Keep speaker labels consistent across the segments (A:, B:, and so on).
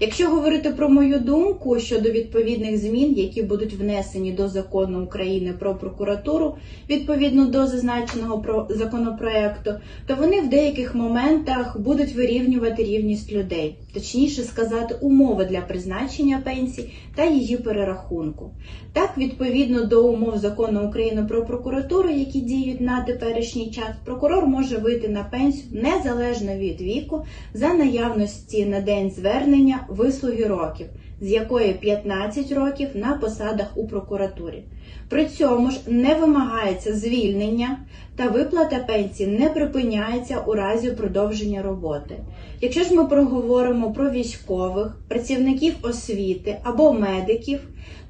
A: Якщо говорити про мою думку щодо відповідних змін, які будуть внесені до закону України про прокуратуру відповідно до зазначеного про законопроекту, то вони в деяких моментах будуть вирівнювати рівність людей, точніше сказати, умови для призначення пенсій та її перерахунку. Так, відповідно до умов закону України про прокуратуру, які діють на теперішній час, прокурор може вийти на пенсію незалежно від віку за наявності на день звернення вислуги років, з якої 15 років на посадах у прокуратурі. При цьому ж не вимагається звільнення та виплата пенсії не припиняється у разі продовження роботи. Якщо ж ми проговоримо про військових, працівників освіти або медиків,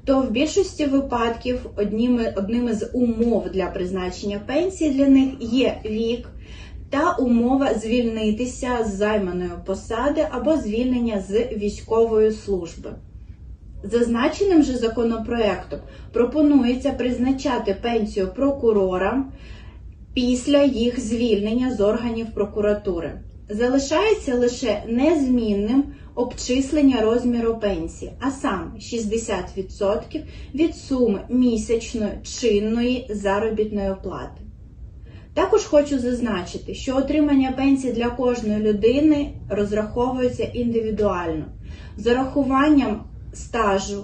A: то в більшості випадків одніми, одними з умов для призначення пенсії для них є вік та умова звільнитися з займаної посади або звільнення з військової служби. Зазначеним же законопроектом пропонується призначати пенсію прокурорам після їх звільнення з органів прокуратури. Залишається лише незмінним обчислення розміру пенсії, а саме 60% від суми місячної чинної заробітної плати. Також хочу зазначити, що отримання пенсії для кожної людини розраховується індивідуально з урахуванням стажу,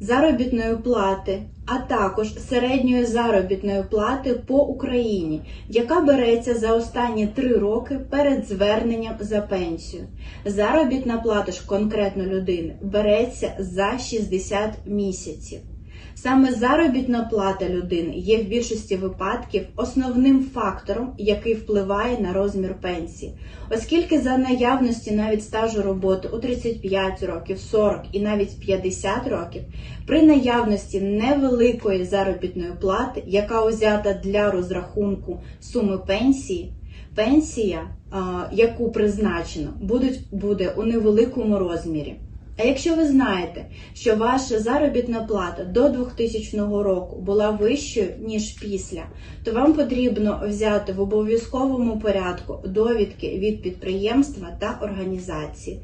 A: заробітної плати, а також середньої заробітної плати по Україні, яка береться за останні три роки перед зверненням за пенсію. Заробітна плата ж конкретно людини береться за 60 місяців. Саме заробітна плата людини є в більшості випадків основним фактором, який впливає на розмір пенсії, оскільки за наявності навіть стажу роботи у 35 років, 40 і навіть 50 років, при наявності невеликої заробітної плати, яка узята для розрахунку суми пенсії, пенсія, яку призначено, буде у невеликому розмірі. А якщо ви знаєте, що ваша заробітна плата до 2000 року була вищою, ніж після, то вам потрібно взяти в обов'язковому порядку довідки від підприємства та організації.